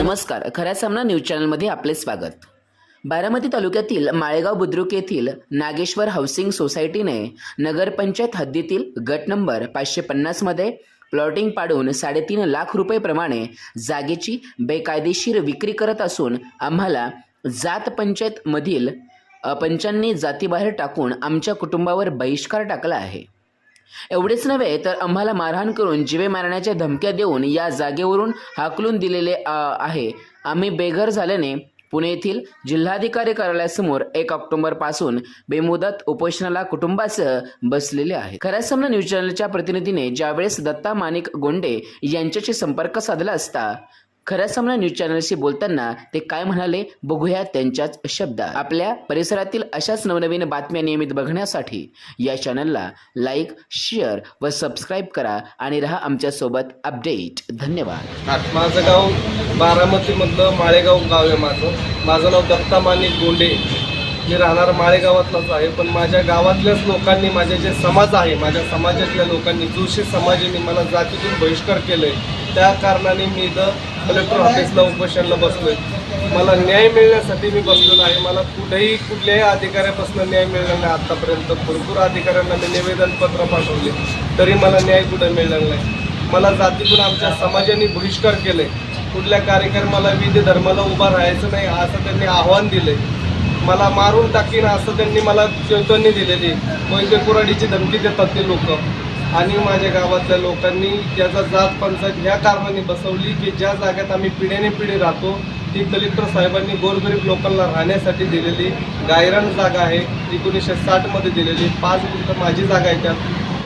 नमस्कार. खऱ्या सामना न्यूज चॅनलमध्ये आपले स्वागत. बारामती तालुक्यातील माळेगाव बुद्रुक येथील नागेश्वर हाऊसिंग सोसायटीने नगरपंचायत हद्दीतील गट नंबर पाचशे पन्नासमध्ये प्लॉटिंग पाडून साडेतीन लाख रुपयेप्रमाणे जागेची बेकायदेशीर विक्री करत असून आम्हाला जात पंचायतमधील पंचांनी जातीबाहेर टाकून आमच्या कुटुंबावर बहिष्कार टाकला आहे. एवढेच नव्हे तर आम्हाला मारहाण करून जिवे मारण्याच्या धमक्या देऊन या जागेवरून हाकलून दिलेले आहे. आम्ही बेघर झाल्याने पुणे येथील जिल्हाधिकारी कार्यालयासमोर एक ऑक्टोबरपासून बेमुदत उपोषणाला कुटुंबासह बसलेले आहे. खऱ्या सामना न्यूज चॅनलच्या प्रतिनिधीने ज्यावेळेस दत्ता माणिक गोंडे यांच्याशी संपर्क साधला असता खऱ्या सामना न्यूज चॅनलशी बोलताना ते काय म्हणाले बघूया त्यांच्याच शब्दात. आपल्या परिसरातील अशाच नवनवीन बातम्या नियमित बघण्यासाठी या चॅनलला लाईक शेअर व सबस्क्राईब करा आणि राहा आमच्यासोबत अपडेट धन्यवाद. माझं गाव बारामतीमधलं माळेगाव गाव आहे माझं. माझं नाव दत्ता मानिक गोंडे. मी राहणार माळेगावातलाच आहे पण माझ्या गावातल्याच लोकांनी माझे जे समाज आहे माझ्या समाजातल्या लोकांनी जोशी समाजाने मला जातीतून बहिष्कार केले त्या कारणाने मी इथं कलेक्टर ऑफिसला उपोषणला बसलोय. मला न्याय मिळण्यासाठी मी बसलेलो आहे. मला कुठेही कुठल्याही अधिकाऱ्यापासून न्याय मिळाला नाही. आतापर्यंत भरपूर अधिकाऱ्यांना मी निवेदनपत्र पाठवले. तरी मला न्याय कुठे मिळणार नाही. मला जातीतून आमच्या समाजाने बहिष्कार केले कुठल्या कार्यक्रमाला विधी धर्माला उभा राहायचं नाही असं त्यांनी आव्हान दिले मला मारून टाकीन असं त्यांनी मला चेतवणी दिलेली मोहिते कुराडीची धमकी देतात ते लोक. आणि माझ्या गावातल्या लोकांनी त्याचा जात पंचायत ह्या कारणाने बसवली की ज्या जागेत आम्ही पिढ्याने पिढी राहतो ती कलेक्टर साहेबांनी गोरगरीब लोकांना राहण्यासाठी दिलेली गायरान जागा आहे एकोणीसशे साठमध्ये दिलेली. पाच गुंठ माझी जागा आहे त्यात.